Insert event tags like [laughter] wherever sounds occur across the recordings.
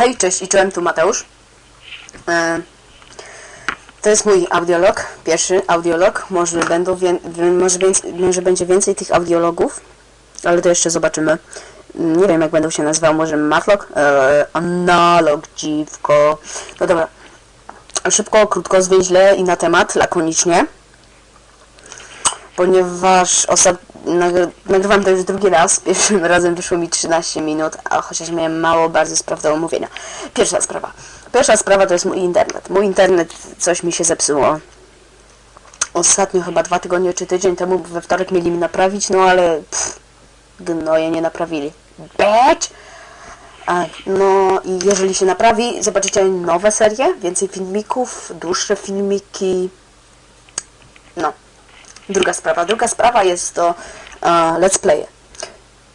Hej, cześć i czołem, tu Mateusz. E, to jest mój audiolog, pierwszy audiolog. Może, będą może, może będzie więcej tych audiologów, ale to jeszcze zobaczymy. Nie wiem, jak będą się nazywał, może Matlog? E, analog, dziwko. No dobra. Szybko, krótko, zwięźle i na temat, lakonicznie. Ponieważ ostat... nagry- nagrywam to już drugi raz. [laughs] Pierwszym razem wyszło mi 13 minut, a chociaż miałem mało bardzo spraw do omówienia. Pierwsza sprawa. Pierwsza sprawa to jest mój internet. Mój internet coś mi się zepsuło. Ostatnio chyba dwa tygodnie czy tydzień temu we wtorek mieli mi naprawić, no ale pff, gnoje nie naprawili. Bitch! No i jeżeli się naprawi, zobaczycie nowe serie, więcej filmików, dłuższe filmiki. No. Druga sprawa. Druga sprawa jest to e, let's playe.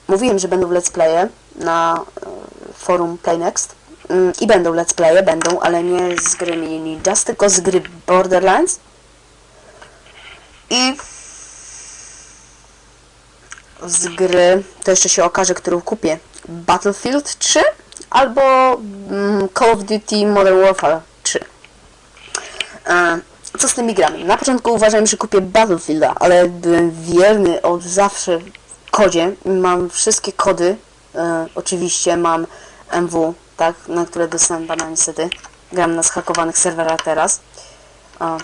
Mówiłem, że będą let's playe na e, forum Playnext. Mm, I będą let's playe, będą, ale nie z gry Mini Just, tylko z gry Borderlands. I z gry, to jeszcze się okaże, którą kupię. Battlefield 3 albo mm, Call of Duty Modern Warfare 3. E, co z tymi grami? Na początku uważałem, że kupię Battlefielda, ale byłem wierny od zawsze kodzie. Mam wszystkie kody. E, oczywiście mam MW, tak, na które dostałem bana niestety. Gram na zhakowanych serwerach teraz. E,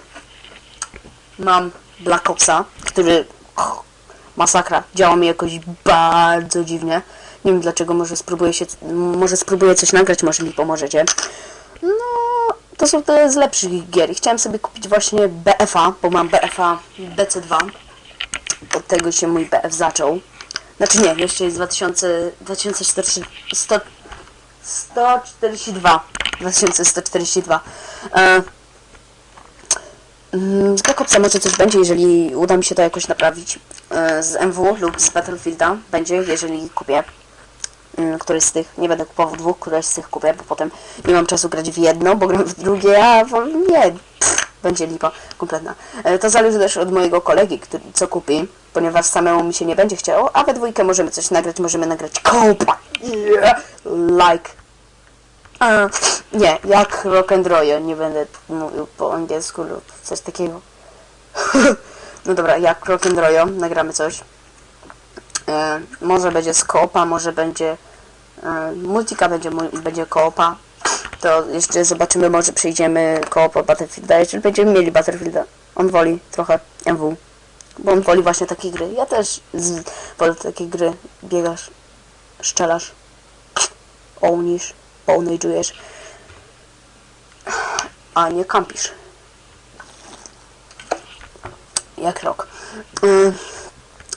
mam Black Opsa, który och, masakra, działa mi jakoś bardzo dziwnie. Nie wiem dlaczego, może spróbuję się, może spróbuję coś nagrać, może mi pomożecie. No, to są te z lepszych gier. I chciałem sobie kupić właśnie BFA, bo mam BFA BC2. Od tego się mój BF zaczął. Znaczy nie, jeszcze jest 2000, 2040, 100, 142. 2142. E, mm, z Black może coś będzie, jeżeli uda mi się to jakoś naprawić. E, z MW lub z Battlefielda będzie, jeżeli kupię któryś z tych, nie będę kupował dwóch, któreś z tych kupię, bo potem nie mam czasu grać w jedno, bo gram w drugie, a w- nie, pff, będzie lipa kompletna. E, To zależy też od mojego kolegi, który, co kupi, ponieważ samemu mi się nie będzie chciało, a we dwójkę możemy coś nagrać, możemy nagrać kopa, yeah, like. Nie, jak rock and roll, nie będę mówił po angielsku lub coś takiego. [laughs] no dobra, jak rock and roll, nagramy coś. E, może będzie z koopa, może będzie multika, będzie, będzie koopa. To jeszcze zobaczymy, może przejdziemy koopa Battlefielda, jeżeli będziemy mieli Battlefielda. On woli trochę MW, bo on woli właśnie takie gry. Ja też z, wolę takie gry. Biegasz, szczelasz, ołnisz, połnędziujesz, a nie kampisz. Jak rok. Mm.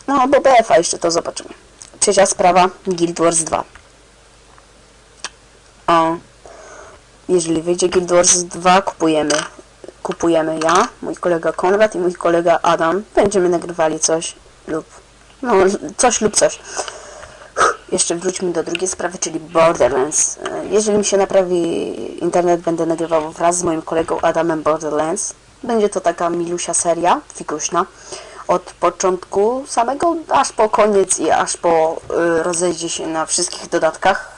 No, bo BFA jeszcze to zobaczymy. Trzecia sprawa, Guild Wars 2. O, jeżeli wyjdzie Guild Wars 2, kupujemy. Kupujemy ja, mój kolega Konrad i mój kolega Adam. Będziemy nagrywali coś lub, no, coś lub coś. Jeszcze wróćmy do drugiej sprawy, czyli Borderlands. Jeżeli mi się naprawi internet, będę nagrywał wraz z moim kolegą Adamem Borderlands. Będzie to taka milusia seria, fikuśna. Od początku samego aż po koniec i aż po y, rozejdzie się na wszystkich dodatkach.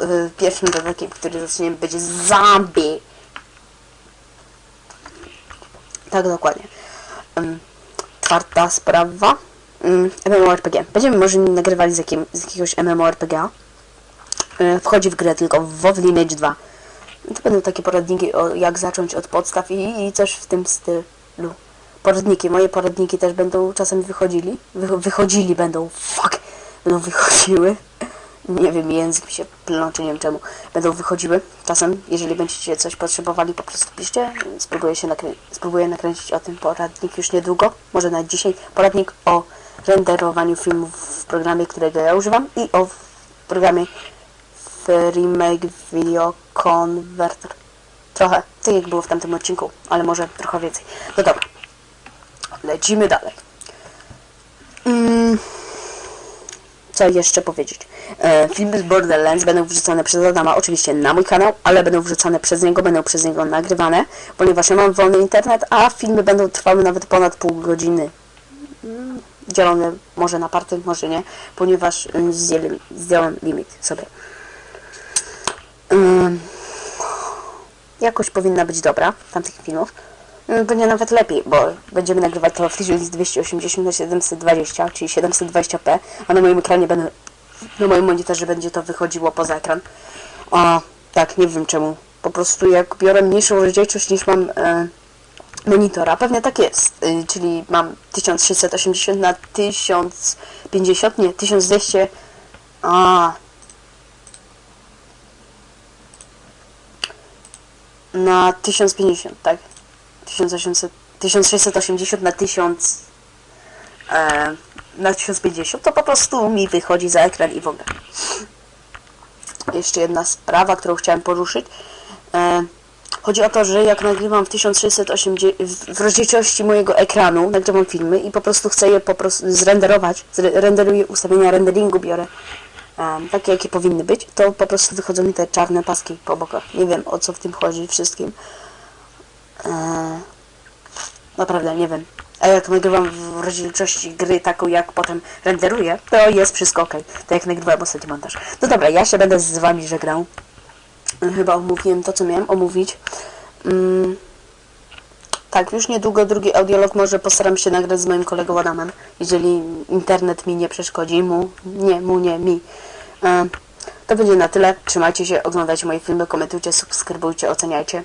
O, y, pierwszym dodatkiem, który zaczniemy będzie zombie. Tak, dokładnie. Ym, czwarta sprawa. Ym, MMORPG. Będziemy może nagrywali z, jakim, z jakiegoś MMORPG. Y, Wchodzi w grę tylko WoW Lineage 2. To będą takie poradniki, o, jak zacząć od podstaw i, i coś w tym stylu. Poradniki, moje poradniki też będą czasem wychodzili. Wy, wychodzili będą, fuck, będą wychodziły. Nie wiem, język mi się plączy, nie wiem czemu. Będą wychodziły czasem, jeżeli będziecie coś potrzebowali, po prostu piszcie. Spróbuję, się nakrę- spróbuję nakręcić o tym poradnik już niedługo, może nawet dzisiaj. Poradnik o renderowaniu filmów w programie, którego ja używam i o programie Remake Video Converter. Trochę, tak jak było w tamtym odcinku, ale może trochę więcej. No dobra, lecimy dalej. Co jeszcze powiedzieć? E, filmy z Borderlands będą wrzucane przez Adama oczywiście na mój kanał, ale będą wrzucane przez niego, będą przez niego nagrywane, ponieważ ja mam wolny internet, a filmy będą trwały nawet ponad pół godziny. Mm, Dzielone może na party, może nie, ponieważ mm, zdjęli- zdjąłem limit sobie. Jakość powinna być dobra, tamtych filmów. Mm, Będzie nawet lepiej, bo będziemy nagrywać to w 1280 na 720, czyli 720p, a na moim ekranie będę, na moim monitorze będzie to wychodziło poza ekran. O, tak, nie wiem czemu. Po prostu jak biorę mniejszą rozdzielczość niż mam e, monitora, pewnie tak jest, y, czyli mam 1680 na 1050, nie, 1200, a, na 1050, tak? 1800, 1680 na 1000 e, na 1050 to po prostu mi wychodzi za ekran i w ogóle. Jeszcze jedna sprawa, którą chciałem poruszyć. E, chodzi o to, że jak nagrywam w 1680 w- w rozdzielczości mojego ekranu, nagrywam filmy i po prostu chcę je po prostu zrenderować, zre- renderuję ustawienia renderingu, biorę em, takie, jakie powinny być, to po prostu wychodzą mi te czarne paski po bokach. Nie wiem, o co w tym chodzi wszystkim. Eee, naprawdę, nie wiem. A jak nagrywam w rozdzielczości gry taką, jak potem renderuję, to jest wszystko ok. Tak jak nagrywałem ostatni montaż. No dobra, ja się będę z wami żegnał. Chyba omówiłem to, co miałem omówić. Mm, tak, już niedługo drugi audiolog może postaram się nagrać z moim kolegą Adamem, jeżeli internet mi nie przeszkodzi, mu, nie, mu, nie, mi. E, to będzie na tyle. Trzymajcie się, oglądajcie moje filmy, komentujcie, subskrybujcie, oceniajcie.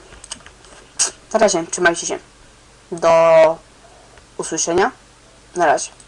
Na razie, trzymajcie się. Do usłyszenia. Na razie.